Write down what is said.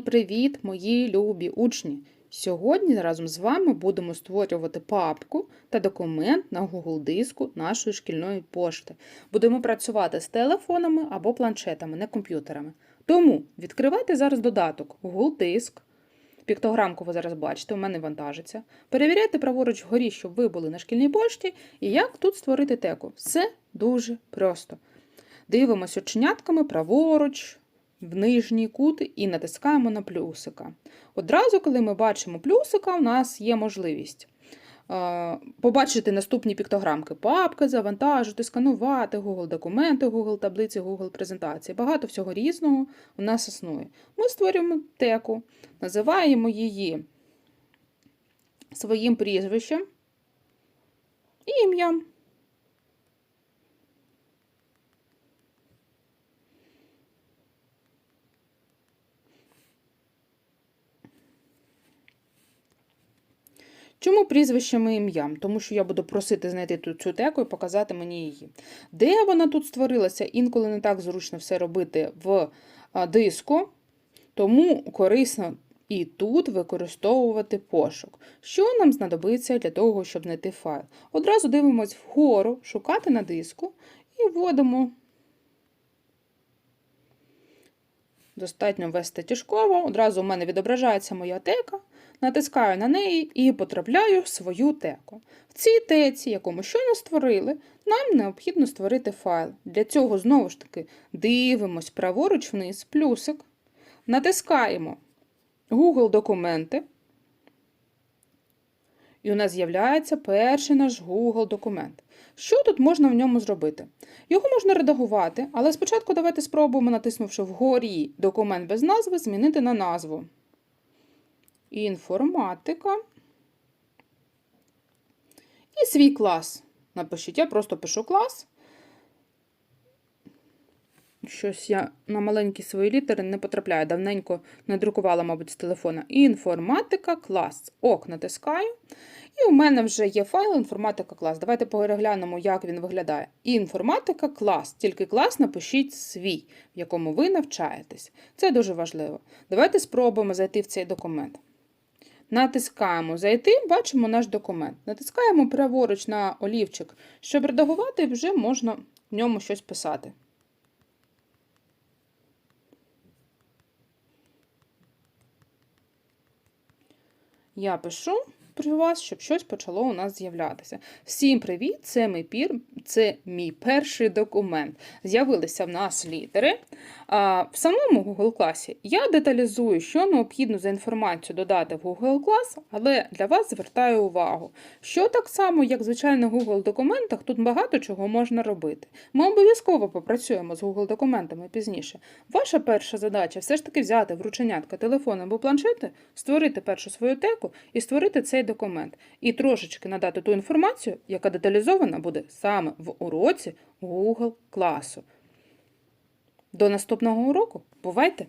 Привіт, мої любі учні! Сьогодні разом з вами будемо створювати папку та документ на Google диску нашої шкільної пошти. Будемо працювати з телефонами або планшетами, не комп'ютерами. Тому відкривайте зараз додаток Google Диск. Піктограмку ви зараз бачите, у мене вантажиться. Перевіряйте праворуч вгорі, щоб ви були на шкільній пошті, і як тут створити теку. Все дуже просто. Дивимося оченятками праворуч, в нижній кут і натискаємо на плюсика. Одразу, коли ми бачимо плюсика, у нас є можливість е, побачити наступні піктограмки. Папки, завантажити, сканувати, Google документи, Google таблиці, Google презентації. Багато всього різного у нас існує. Ми створюємо теку, називаємо її своїм прізвищем і ім'ям. Чому прізвищем і ім'ям? Тому що я буду просити знайти тут цю теку і показати мені її. Де вона тут створилася? Інколи не так зручно все робити в диску, тому корисно і тут використовувати пошук. Що нам знадобиться для того, щоб знайти файл? Одразу дивимось вгору, шукати на диску і вводимо. Достатньо ввести тяжково. Одразу у мене відображається моя тека натискаю на неї і потрапляю в свою теку. В цій теці, яку ми щойно створили, нам необхідно створити файл. Для цього, знову ж таки, дивимось праворуч вниз, плюсик, натискаємо Google документи. І у нас з'являється перший наш Google документ. Що тут можна в ньому зробити? Його можна редагувати, але спочатку давайте спробуємо, натиснувши вгорі документ без назви, змінити на назву інформатика. І свій клас. Напишіть, я просто пишу клас. Щось я на маленькі свої літери не потрапляю. Давненько не друкувала, мабуть, з телефона. Інформатика клас. Ок, натискаю. І у мене вже є файл інформатика клас. Давайте переглянемо, як він виглядає. Інформатика клас. Тільки клас напишіть свій, в якому ви навчаєтесь. Це дуже важливо. Давайте спробуємо зайти в цей документ. Натискаємо Зайти, бачимо наш документ. Натискаємо праворуч на олівчик, щоб редагувати, вже можна в ньому щось писати. Я пишу при вас, щоб щось почало у нас з'являтися. Всім привіт! Це мій пір, це мій перший документ. З'явилися в нас літери. А, В самому Google класі я деталізую, що необхідно за інформацію додати в Google клас, але для вас звертаю увагу, що так само, як звичайно, в Google документах, тут багато чого можна робити. Ми обов'язково попрацюємо з Google документами пізніше. Ваша перша задача все ж таки взяти врученятка телефон або планшети, створити першу свою теку і створити цей документ. І трошечки надати ту інформацію, яка деталізована буде саме в уроці Google класу. До наступного уроку. Бувайте!